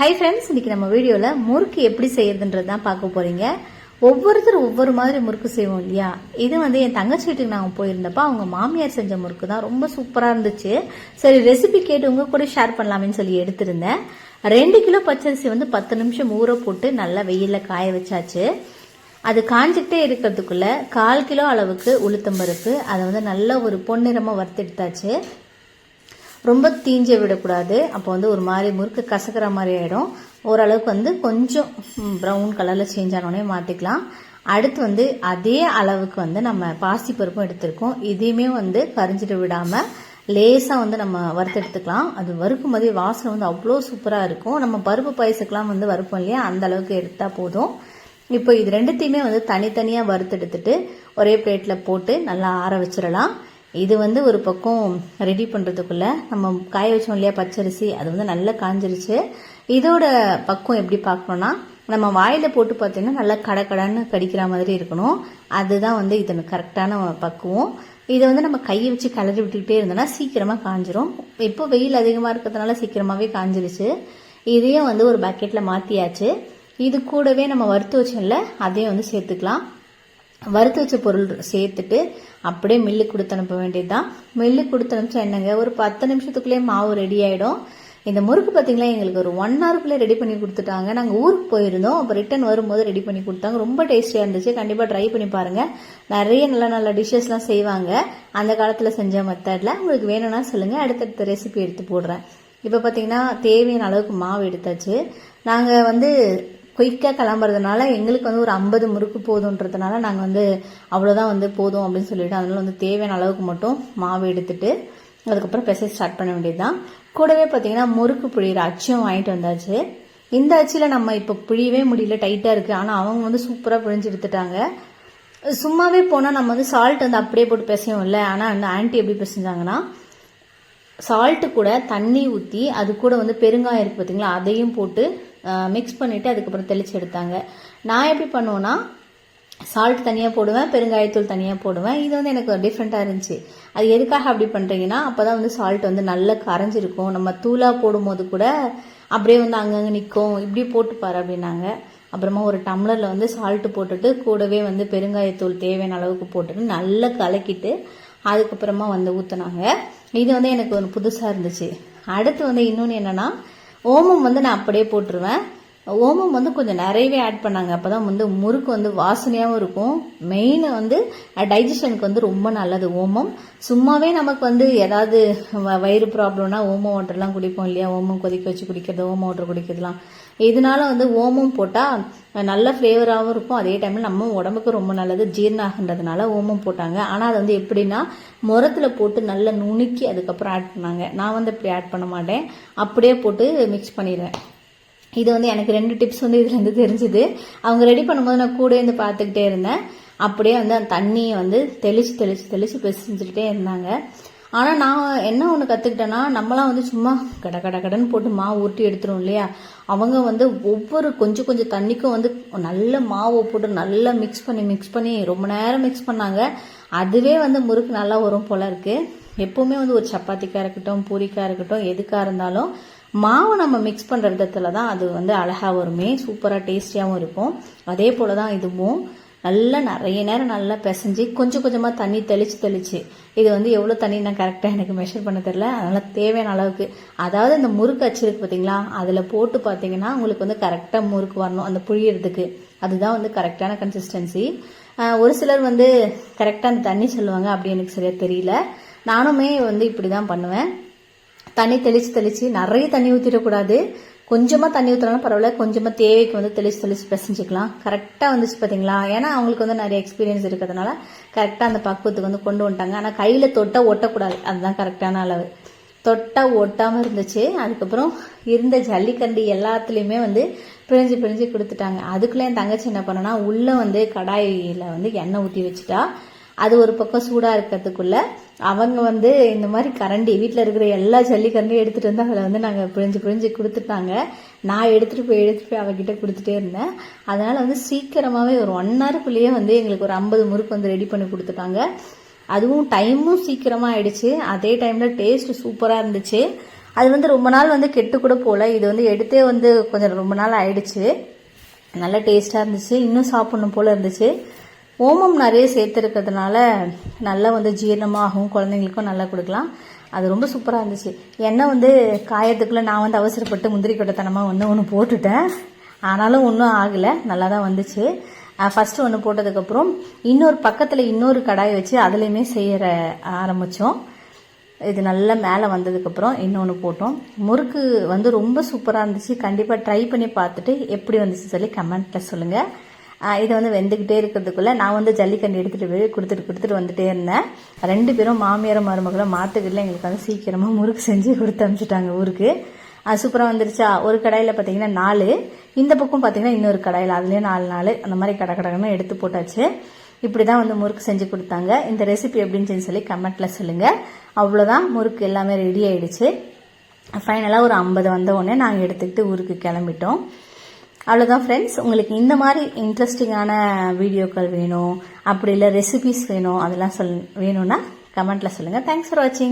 Hi friends இன்னைக்கு நம்ம வீடியோவில் முறுக்கு எப்படி செய்யறதுன்றது தான் பார்க்க போகிறீங்க ஒவ்வொருத்தர் ஒவ்வொரு மாதிரி முறுக்கு செய்வோம் இல்லையா? இது வந்து என் தங்கச்சி வீட்டுக்கு நாங்கள் போயிருந்தப்போ அவங்க மாமியார் செஞ்ச முறுக்கு தான் ரொம்ப சூப்பராக இருந்துச்சு. சரி ரெசிபி கேட்டு உங்கள் கூட ஷேர் பண்ணலாமேன்னு சொல்லி எடுத்திருந்தேன். ரெண்டு கிலோ பச்சரிசி வந்து பத்து நிமிஷம் ஊற போட்டு நல்லா வெயிலில் காய வச்சாச்சு. அது காஞ்சிக்கிட்டே இருக்கிறதுக்குள்ள கால் கிலோ அளவுக்கு உளுத்தம்பருப்பு அதை வந்து நல்ல ஒரு பொன்னிறமாக வறுத்தெடுத்தாச்சு ரொம்ப தீஞ்ச விடக்கூடாது. அப்போ வந்து ஒரு மாதிரி முறுக்கு கசக்கிற மாதிரி ஆகிடும் ஓரளவுக்கு வந்து கொஞ்சம் ப்ரௌன் கலரில் சேஞ்ச் ஆனோடனே மாற்றிக்கலாம் அடுத்து வந்து அதே அளவுக்கு வந்து நம்ம பாசி பருப்பும் எடுத்திருக்கோம். இதையுமே வந்து கரிஞ்சிட்டு விடாமல் லேசாக வந்து நம்ம வறுத்து எடுத்துக்கலாம். அது வறுக்கும் போதே வாசனை வந்து அவ்வளோ சூப்பராக இருக்கும். நம்ம பருப்பு பாயசுக்கெலாம் வந்து வறுப்போம் இல்லையா? அந்த அளவுக்கு எடுத்தால் போதும். இப்போ இது ரெண்டுத்தையுமே வந்து தனித்தனியாக வறுத்து எடுத்துட்டு ஒரே பிளேட்டில் போட்டு நல்லா ஆற வச்சிடலாம். இது வந்து ஒரு பக்கம் ரெடி பண்ணுறதுக்குள்ளே நம்ம காய வச்சோம் இல்லையா பச்சரிசி அது வந்து நல்லா காஞ்சிருச்சு. இதோட பக்கம் எப்படி பார்க்கணும்னா நம்ம வாயில் போட்டு பார்த்தீங்கன்னா நல்லா கடக்கடன்னு கடிக்கிற மாதிரி இருக்கணும். அதுதான் வந்து இதன் கரெக்டான பக்குவம். இதை வந்து நம்ம கையை வச்சு கலரி விட்டுக்கிட்டே இருந்தோம்னா சீக்கிரமாக காஞ்சிரும். இப்போ வெயில் அதிகமாக இருக்கிறதுனால சீக்கிரமாகவே காஞ்சிருச்சு. இதையும் வந்து ஒரு பக்கெட்டில் மாற்றியாச்சு இது கூடவே நம்ம வறுத்து வச்சோம்ல அதையும் வந்து சேர்த்துக்கலாம். வறுத்து வச்ச பொருள் சேர்த்துட்டு அப்படியே மில்லு கொடுத்து அனுப்ப வேண்டியதுதான். மில்லு கொடுத்து அனுப்பிச்சா என்னங்க? ஒரு பத்து நிமிஷத்துக்குள்ளேயே மாவு ரெடி ஆகிடும் இந்த முறுக்கு பார்த்தீங்களா எங்களுக்கு ஒரு ஒன் ஹவருக்குள்ளே ரெடி பண்ணி கொடுத்துட்டாங்க. நாங்கள் ஊருக்கு போயிருந்தோம். அப்போ ரிட்டன் வரும்போது ரெடி பண்ணி கொடுத்தாங்க. ரொம்ப டேஸ்டியாக இருந்துச்சு. கண்டிப்பாக ட்ரை பண்ணி பாருங்கள் நிறைய நல்ல நல்ல டிஷ்ஷஸ்லாம் செய்வாங்க. அந்த காலத்தில் செஞ்ச மெத்தடில் உங்களுக்கு வேணும்னா சொல்லுங்கள் அடுத்தடுத்த ரெசிபி எடுத்து போடுறேன். இப்போ பார்த்தீங்கன்னா தேவையான அளவுக்கு மாவு எடுத்தாச்சு. நாங்கள் வந்து குயிக்காக கிளம்புறதுனால எங்களுக்கு வந்து ஒரு ஐம்பது முறுக்கு போதுன்றதுனால நாங்கள் வந்து அவ்வளோதான் வந்து போதும் அப்படின்னு சொல்லிவிட்டு அதனால வந்து தேவையான அளவுக்கு மட்டும் மாவு எடுத்துட்டு அதுக்கப்புறம் பெசை ஸ்டார்ட் பண்ண வேண்டியதுதான். கூடவே பார்த்தீங்கன்னா முறுக்கு புழியிற அச்சியும் வாங்கிட்டு வந்தாச்சு. இந்த அச்சியில் நம்ம இப்போ புழியவே முடியல டைட்டாக இருக்குது ஆனால் அவங்க வந்து சூப்பராக புழிஞ்சு எடுத்துட்டாங்க. சும்மாவே போனால் நம்ம வந்து சால்ட் வந்து அப்படியே போட்டு பிசையும் இல்லை ஆனால் வந்து ஆன்ட்டி எப்படி பிசைஞ்சாங்கன்னா சால்ட்டு கூட தண்ணி ஊற்றி அது கூட வந்து பெருங்காயம் இருக்குது பார்த்தீங்களா அதையும் போட்டு மிக்ஸ் பண்ணிவிட்டு அதுக்கப்புறம் தெளித்து எடுத்தாங்க. நான் எப்படி பண்ணுவேன்னா சால்ட் தனியாக போடுவேன் பெருங்காயத்தூள் தனியாக போடுவேன். இது வந்து எனக்கு டிஃப்ரெண்ட்டாக இருந்துச்சு. அது எதுக்காக அப்படி பண்ணுறீங்கன்னா அப்போ தான் வந்து சால்ட் வந்து நல்லா கரைஞ்சிருக்கும். நம்ம தூளாக போடும்போது கூட அப்படியே வந்து அங்கங்கே நிற்கும் இப்படி போட்டு பாரு அப்படின்னாங்க. அப்புறமா ஒரு டம்ளரில் வந்து சால்ட்டு போட்டுட்டு கூடவே வந்து பெருங்காயத்தூள் தேவையான அளவுக்கு போட்டுட்டு நல்லா கலக்கிட்டு அதுக்கப்புறமா வந்து ஊற்றுனாங்க இது வந்து எனக்கு ஒரு புதுசாக இருந்துச்சு. அடுத்து வந்து இன்னொன்று என்னென்னா ஓமம் வந்து நான் அப்படியே போட்டுருவேன். ஓமம் வந்து கொஞ்சம் நிறையவே ஆட் பண்ணாங்க. அப்போ தான் வந்து முறுக்கு வந்து வாசனையாகவும் இருக்கும். மெயின் வந்து டைஜஷனுக்கு வந்து ரொம்ப நல்லது ஓமம். சும்மாவே நமக்கு வந்து ஏதாவது வயிறு ப்ராப்ளம்னா ஓமம் வாட்டர்லாம் குடிப்போம் இல்லையா? ஓமம் கொதிக்க வச்சு குடிக்கிறது ஓமம் வாட்டர் குடிக்கிறதுலாம். இதனால வந்து ஓமம் போட்டால் நல்ல ஃப்ளேவராகவும் இருக்கும். அதே டைமில் நம்ம உடம்புக்கு ரொம்ப நல்லது ஜீர்ணாகன்றதுனால ஓமம் போட்டாங்க. ஆனால் அது வந்து எப்படின்னா முரத்தில் போட்டு நல்லா நுணுக்கி அதுக்கப்புறம் ஆட் பண்ணாங்க. நான் வந்து இப்படி ஆட் பண்ண மாட்டேன். அப்படியே போட்டு மிக்ஸ் பண்ணிடுவேன். இது வந்து எனக்கு ரெண்டு டிப்ஸ் வந்து இதுலேருந்து தெரிஞ்சுது. அவங்க ரெடி பண்ணும்போது நான் கூட இருந்து பார்த்துக்கிட்டே இருந்தேன். அப்படியே வந்து அந்த தண்ணியை வந்து தெளிச்சு தெளிச்சு தெளிச்சு பெசிஞ்சுக்கிட்டே இருந்தாங்க. ஆனால் நான் என்ன ஒன்று கற்றுக்கிட்டேன்னா நம்மளாம் வந்து சும்மா கட கட கடன்னு போட்டு மாவு ஊட்டி எடுத்துரும் இல்லையா? அவங்க வந்து ஒவ்வொரு கொஞ்சம் கொஞ்சம் தண்ணிக்கும் வந்து நல்ல மாவை போட்டு நல்லா மிக்ஸ் பண்ணி மிக்ஸ் பண்ணி ரொம்ப நேரம் மிக்ஸ் பண்ணாங்க. அதுவே வந்து முறுக்கு நல்லா வரும் போல இருக்குது எப்போவுமே வந்து ஒரு சப்பாத்திக்காக இருக்கட்டும் பூரிக்காக இருக்கட்டும் எதுக்காக இருந்தாலும் மாவை நம்ம மிக்ஸ் பண்ணுற விதத்தில் தான் அது வந்து அழகாக வருமே. சூப்பராக டேஸ்டியாகவும் இருக்கும். அதே போல் தான் இதுவும். நல்லா நிறைய நேரம் நல்லா பிசைஞ்சு கொஞ்சம் கொஞ்சமாக தண்ணி தெளித்து தெளித்து இது வந்து எவ்வளோ தண்ணி நான் கரெக்டாக எனக்கு மெஷர் பண்ண தெரில அதனால் தேவையான அளவுக்கு. அதாவது இந்த முறுக்கு அச்சிருக்கு பார்த்தீங்களா அதில் போட்டு பார்த்தீங்கன்னா உங்களுக்கு வந்து கரெக்டாக முறுக்கு வரணும். அந்த புழியறதுக்கு. அதுதான் வந்து கரெக்டான கன்சிஸ்டன்சி ஒரு சிலர் வந்து கரெக்டாக அந்த தண்ணி சொல்லுவாங்க. அப்படி எனக்கு சரியாக தெரியல. நானுமே வந்து இப்படி தான் பண்ணுவேன். தண்ணி தெளித்து தெளித்து நிறைய தண்ணி ஊற்றிடக்கூடாது கொஞ்சமாக தண்ணி ஊற்றினாலும் பரவாயில்ல கொஞ்சமாக தேவைக்கு வந்து தெளிச்சு தெளிச்சு பிசைஞ்சிக்கலாம். கரெக்டாக வந்துச்சு பார்த்தீங்களா ஏன்னா அவங்களுக்கு வந்து நிறைய எக்ஸ்பீரியன்ஸ் இருக்கிறதுனால கரெக்டாக அந்த பக்குவத்துக்கு வந்து கொண்டு வந்துட்டாங்க. ஆனால் கையில் தொட்டால் ஒட்டக்கூடாது அதுதான் கரெக்டான அளவு. தொட்டால் ஒட்டாமல் இருந்துச்சு. அதுக்கப்புறம் இருந்த ஜல்லிக்கண்டி எல்லாத்துலேயுமே வந்து பிரிஞ்சு பிழிஞ்சு கொடுத்துட்டாங்க. அதுக்குள்ளே என் தங்கச்சி என்ன பண்ணனா உள்ளே வந்து கடாயில் வந்து எண்ணெய் ஊற்றி வச்சுட்டா. அது ஒரு பக்கம் சூடாக இருக்கிறதுக்குள்ள அவங்க வந்து இந்த மாதிரி கரண்டி வீட்டில் இருக்கிற எல்லா ஜல்லிக்கரண்டியும் எடுத்துகிட்டு வந்து அதில் வந்து நாங்கள் பிழிஞ்சு பிழிஞ்சு கொடுத்துட்டாங்க. நான் எடுத்துகிட்டு போய் எடுத்துகிட்டு போய் அவகிட்ட கொடுத்துட்டே இருந்தேன். அதனால் வந்து சீக்கிரமாகவே ஒரு ஒன் ஹவருக்குள்ளேயே வந்து எங்களுக்கு ஒரு ஐம்பது முறுக்கு வந்து ரெடி பண்ணி கொடுத்துட்டாங்க. அதுவும் டைமும் சீக்கிரமாக ஆயிடுச்சு. அதே டைமில் டேஸ்ட் சூப்பராக இருந்துச்சு. அது வந்து ரொம்ப நாள் வந்து கெட்டு கூட போகல இது வந்து எடுத்தே வந்து கொஞ்சம் ரொம்ப நாள் ஆயிடுச்சு. நல்ல டேஸ்ட்டாக இருந்துச்சு. இன்னும் சாப்பிடணும் போல் இருந்துச்சு. ஓமம் நிறைய சேர்த்துருக்கிறதுனால நல்லா வந்து ஜீரணமாகவும் குழந்தைங்களுக்கும் நல்லா கொடுக்கலாம். அது ரொம்ப சூப்பராக இருந்துச்சு. எண்ணெய் வந்து காயத்துக்குள்ளே நான் வந்து அவசரப்பட்டு முந்திரி கொட்டைத்தனமாக ஒன்று ஒன்று போட்டுட்டேன். ஆனாலும் ஒன்றும் ஆகலை. நல்லா தான் வந்துச்சு ஃபஸ்ட்டு ஒன்று போட்டதுக்கப்புறம் இன்னொரு பக்கத்தில் இன்னொரு கடாய் வச்சு அதுலேயுமே செய்கிற ஆரம்பித்தோம் இது நல்லா மேலே வந்ததுக்கப்புறம் இன்னொன்று போட்டோம். முறுக்கு வந்து ரொம்ப சூப்பராக இருந்துச்சு. கண்டிப்பாக ட்ரை பண்ணி பார்த்துட்டு எப்படி வந்துச்சு சொல்லி கமெண்ட்டில் சொல்லுங்கள் இது வந்து வெந்துக்கிட்டே இருக்கிறதுக்குள்ளே நான் வந்து ஜல்லிக்கண்டு எடுத்துகிட்டு போய் கொடுத்துட்டு கொடுத்துட்டு வந்துட்டே இருந்தேன். ரெண்டு பேரும் மாமியார் மருமகளும் மாற்றுக்கிட்ட எங்களுக்கு வந்து சீக்கிரமாக முறுக்கு செஞ்சு கொடுத்து அனுப்பிச்சிட்டாங்க ஊருக்கு. அது சூப்பராக வந்துருச்சா. ஒரு கடையில் பார்த்தீங்கன்னா நாலு. இந்த பக்கம் பார்த்தீங்கன்னா இன்னொரு கடாயில் அதுலேயும் நாலு நாலு. அந்த மாதிரி கடை கடகடன்னு எடுத்து போட்டாச்சு. இப்படி தான் வந்து முறுக்கு செஞ்சு கொடுத்தாங்க. இந்த ரெசிபி எப்படின்னு சொல்லி கமெண்ட்டில் சொல்லுங்கள் அவ்வளோதான் முறுக்கு எல்லாமே ரெடி ஆயிடுச்சு. ஃபைனலாக ஒரு ஐம்பது வந்த உடனே நாங்கள் எடுத்துக்கிட்டு ஊருக்கு கிளம்பிட்டோம். அவ்வளோதான் ஃப்ரெண்ட்ஸ் உங்களுக்கு இந்த மாதிரி இன்ட்ரெஸ்டிங்கான வீடியோக்கள் வேணும் அப்படி இல்லை ரெசிபிஸ் வேணும் அதெல்லாம் சொல் வேணும்னா கமெண்ட்டில் சொல்லுங்கள் தேங்க்ஸ் ஃபார் வாட்சிங்